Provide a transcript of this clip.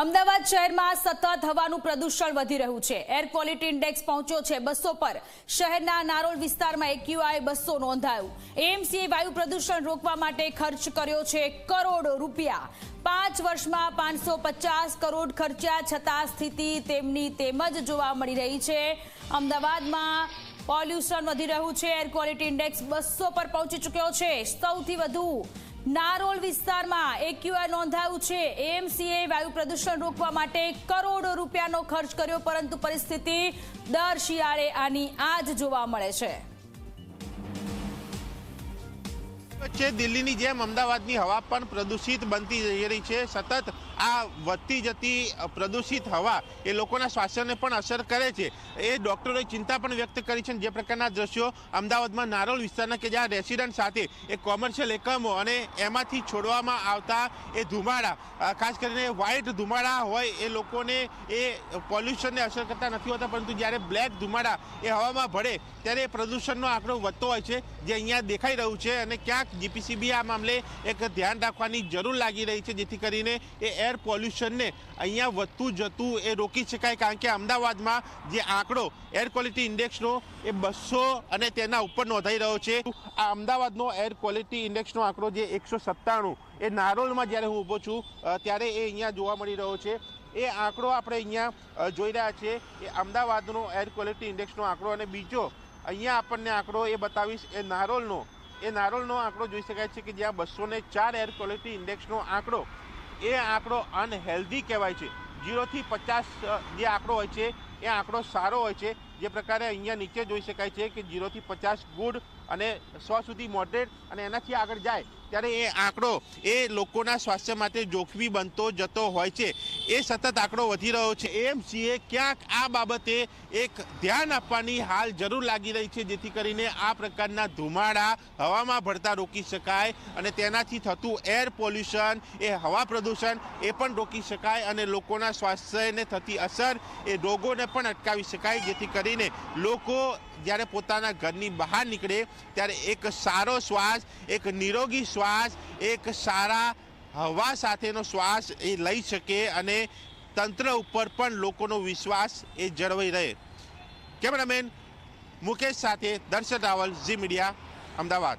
અમદાવાદ શહેરમાં સતત હવાનું પ્રદૂષણ વધી રહ્યું છે. એર ક્વોલિટી ઇન્ડેક્સ પહોંચ્યો છે બસો પર. શહેરના નારોલ વિસ્તારમાં એક્યુઆઈ બસો નોંધાયું. એએમસીએ વાયુ પ્રદૂષણ રોકવા માટે ખર્ચ કર્યો છે કરોડો રૂપિયા. પાંચ વર્ષમાં પાંચસો કરોડ ખર્ચ્યા છતાં સ્થિતિ તેમની તેમ જ જોવા મળી રહી છે. અમદાવાદમાં પોલ્યુશન વધી રહ્યું છે. એર ક્વોલિટી ઇન્ડેક્સ બસો પર પહોંચી ચૂક્યો છે. સૌથી વધુ નારોલ વિસ્તારમાં એક્યુઆર નોંધાયું છે. એએમસીએ વાયુ પ્રદૂષણ રોકવા માટે કરોડો રૂપિયાનો ખર્ચ કર્યો, પરંતુ પરિસ્થિતિ દર શિયાળે આની આ જ જોવા મળે છે. છે દિલ્હીની જેમ અમદાવાદની હવા પણ પ્રદૂષિત બનતી જઈ રહી છે. સતત આ વધતી જતી પ્રદૂષિત હવા એ લોકોના સ્વાસ્થ્યને પણ અસર કરે છે. એ ડૉક્ટરોએ ચિંતા પણ વ્યક્ત કરી છે જે પ્રકારના દ્રશ્યો અમદાવાદમાં નારોલ વિસ્તારના કે જ્યાં રેસિડન્ટ સાથે એ કોમર્શિયલ એકમો અને એમાંથી છોડવામાં આવતા એ ધુમાડા ખાસ કરીને વ્હાઇટ ધુમાડા હોય એ લોકોને એ પોલ્યુશનને અસર કરતા નથી હોતા, પરંતુ જ્યારે બ્લેક ધુમાડા એ હવામાં ભળે ત્યારે એ પ્રદૂષણનો આંકડો વધતો હોય છે. જે અહીંયા દેખાઈ રહ્યું છે અને ક્યાંક જીપીસીબી આ મામલે એક ધ્યાન રાખવાની જરૂર લાગી રહી છે, જેથી કરીને એ એર પોલ્યુશનને અહીંયા વધતું જતું એ રોકી શકાય, કારણ કે અમદાવાદમાં જે આંકડો એર ક્વોલિટી ઇન્ડેક્સનો એ બસો અને તેના ઉપર નોંધાઈ રહ્યો છે. આ અમદાવાદનો એર ક્વોલિટી ઇન્ડેક્સનો આંકડો જે એકસો સત્તાણું, એ નારોલમાં જ્યારે હું ઊભો છું ત્યારે એ અહીંયા જોવા મળી રહ્યો છે. એ આંકડો આપણે અહીંયા જોઈ રહ્યા છીએ. એ અમદાવાદનો એર ક્વોલિટી ઇન્ડેક્સનો આંકડો અને બીજો અહીંયા આપણને આંકડો એ બતાવીશ, એ નારોલનો એ નારોલનો આંકડો જોઈ શકાય છે કે જ્યાં બસો ને ચાર એર ક્વોલિટી ઇન્ડેક્સનો આંકડો, એ આંકડો અનહેલ્ધી કહેવાય છે. જીરોથી પચાસ જે આંકડો હોય છે, એ આંકડો સારો હોય છે. જે પ્રકારે અહીંયા નીચે જોઈ શકાય છે કે જીરોથી પચાસ ગુડ અને સો સુધી મોડરેટ અને એનાથી આગળ જાય, ત્યારે એ આંકડો એ લોકોના સ્વાસ્થ્ય માટે જોખમી બનતો જતો હોય છે. એ સતત આંકડો વધી રહ્યો છે. એમસીએ ક્યાંક આ બાબતે એક ધ્યાન આપવાની હાલ જરૂર લાગી રહી છે, જેથી કરીને આ પ્રકારના ધુમાડા હવામાં ભળતા રોકી શકાય અને તેનાથી થતું એર પોલ્યુશન, એ હવા પ્રદૂષણ એ પણ રોકી શકાય અને લોકોના સ્વાસ્થ્યને થતી અસર એ રોગોને પણ અટકાવી શકાય, જેથી કરીને લોકો જ્યારે પોતાના ઘરની બહાર નીકળે ત્યારે એક સારો શ્વાસ, એક નિરોગી શ્વાસ, એક સારા હવા સાથેનો શ્વાસ એ લઈ શકે અને તંત્ર ઉપર પણ લોકોનો વિશ્વાસ એ જળવાઈ રહે. કેમેરામેન મુકેશ સાથે દર્શન રાવલ, ઝી મીડિયા, અમદાવાદ.